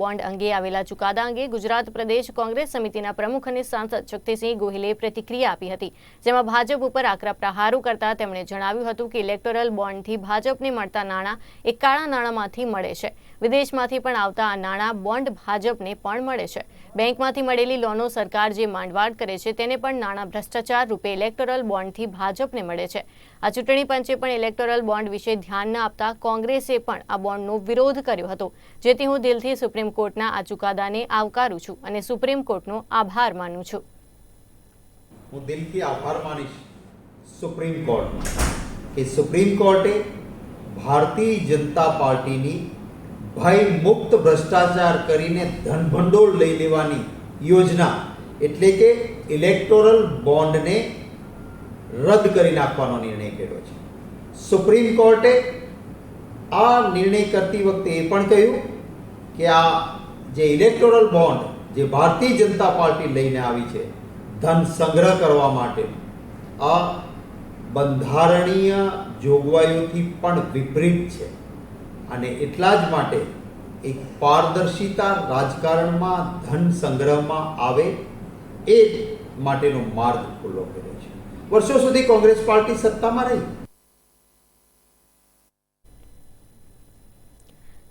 Bond અંગે આવેલા ચુકાદા અંગે ગુજરાત પ્રદેશ કોંગ્રેસ સમિતિના પ્રમુખ અને સાંસદ શક્તિસિંહ ગોહિલે પ્રતિક્રિયા આપી હતી, જેમાં ભાજપ ઉપર આકરા પ્રહારો કરતા તેમણે જણાવ્યું હતું કે ઇલેક્ટોરલ બોન્ડથી ભાજપને મળતા નાણાં એ કાળા નાણાંમાંથી મળે છે. વિદેશમાંથી પણ આવતા આ નાણાં બોન્ડ ભાજપને પણ મળે છે. બેંકમાંથી મળેલી લોનો સરકાર જે માંડવાડ કરે છે તેને પણ નાણાં ભ્રષ્ટાચાર રૂપે ઇલેક્ટોરલ બોન્ડથી ભાજપને મળે છે. આ ચૂંટણી પંચે પણ ઇલેક્ટોરલ બોન્ડ વિશે ધ્યાન ન આપતા કોંગ્રેસે પણ આ બોન્ડનો વિરોધ કર્યો હતો, જેથી હું દિલથી સુપ્રીમ કોર્ટના આ ચુકાદાને આવકારું છું અને સુપ્રીમ કોર્ટનો આભાર માનું છું. હું દિલથી આભાર માનીશ સુપ્રીમ કોર્ટનો કે સુપ્રીમ કોર્ટે ભારતીય જનતા પાર્ટીની ભય મુક્ત ભ્રષ્ટાચાર કરીને ધન લઈ લેવાની યોજના એટલે કે ઇલેક્ટોરલ બોન્ડને રદ કરી નાખવાનો નિર્ણય કર્યો છે. સુપ્રીમ કોર્ટે આ નિર્ણય કરતી વખતે એ પણ કહ્યું કે આ જે ઇલેક્ટોરલ બોન્ડ જે ભારતીય જનતા પાર્ટી લઈને આવી છે, ધન સંગ્રહ કરવા માટે, આ બંધારણીય જોગવાઈઓથી પણ વિપરીત છે. અને એટલા જ માટે એક પારદર્શિતા રાજકારણમાં ધન સંગ્રહમાં આવે એ માટેનો માર્ગ ખુલ્લો કર્યો છે. વર્ષો સુધી કોંગ્રેસ પાર્ટી સત્તામાં રહી.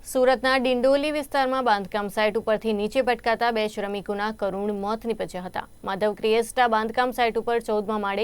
સુરતના ડિંડોલી વિસ્તારમાં બાંધકામ સાઇટ ઉપરથી નીચે પટકાતા બે શ્રમિકોના કરુણ મોત નીપજ્યા હતા. માધવ ક્રિએસ્ટા બાંધકામ સાઇટ ઉપર ચૌદમા માળે